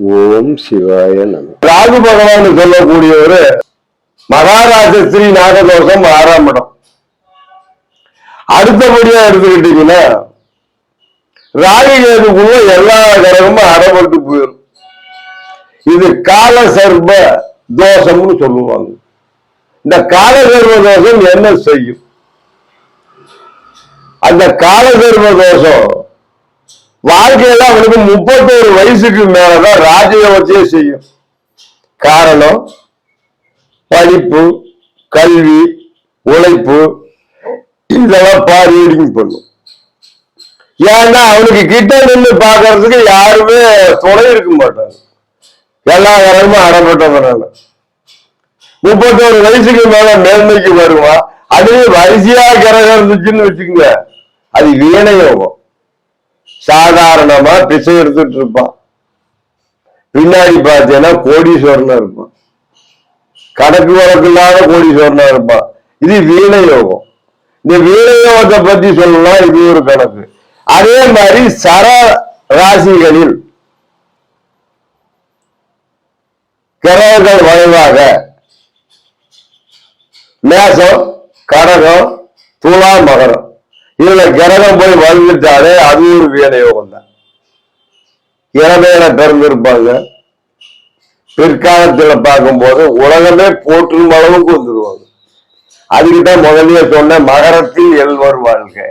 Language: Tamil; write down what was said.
ஓம் சிவாய நம. ராகு பகவான் சொல்லக்கூடியவர் மகாராஜஸ்ரீ நாகதோஷம் ஆறாம் இடம். அடுத்தபடியா எடுத்துக்கிட்டீங்கன்னா ராகு கேதுக்குள்ள எல்லா கிரகமும் அறப்பட்டு போயிடும். இது கால சர்ப தோஷம்னு சொல்லுவாங்க. இந்த கால சர்ப தோஷம் என்ன செய்யும்? அந்த கால சர்ப தோஷம் வாழ்க்கையில அவனுக்கு முப்பத்தோரு வயசுக்கு மேலதான் ராஜயோகத்தையே செய்யும். காரணம் படிப்பு கல்வி உழைப்பு இதெல்லாம் பார் பண்ணும் ஏன்னா அவனுக்கு கிட்ட நின்று பார்க்கறதுக்கு யாருமே துணை இருக்க மாட்டாங்க. எல்லா காலமும் அடப்பட்டவனால. முப்பத்தோரு வயசுக்கு மேல மேன்மைக்கு வருவான். அதுவே வரிசையா கிரகம் இருந்துச்சுன்னு வச்சுக்கோங்க. அது வீணயோகம் சாதாரணமா பிசை எடுத்துட்டு இருப்பான். பின்னாடி பார்த்தீங்கன்னா கோடீஸ்வரனா இருப்பான். கணக்கு வழக்கு இல்லாத கோடீஸ்வரனா இருப்பான். இது வீண யோகம். இந்த வீண யோகத்தை பத்தி சொல்லலாம் இது ஒரு கணக்கு. அதே மாதிரி சர ராசிகளில் கிரகங்கள் வளைவாக மேசம் கடகம் துலா மகரம். இதுல கிரகம் போய் வந்துட்டாலே அது ஒரு வீணயோகம் தான் இளமையில பிறந்திருப்பாங்க. பிற்காலத்துல பார்க்கும்போது உலகமே போற்றும் அளவுக்கு வந்துருவாங்க. அதுக்கு தான் முதல்லயே சொன்ன மகரத்தில் எல்வர் வாழ்க்கை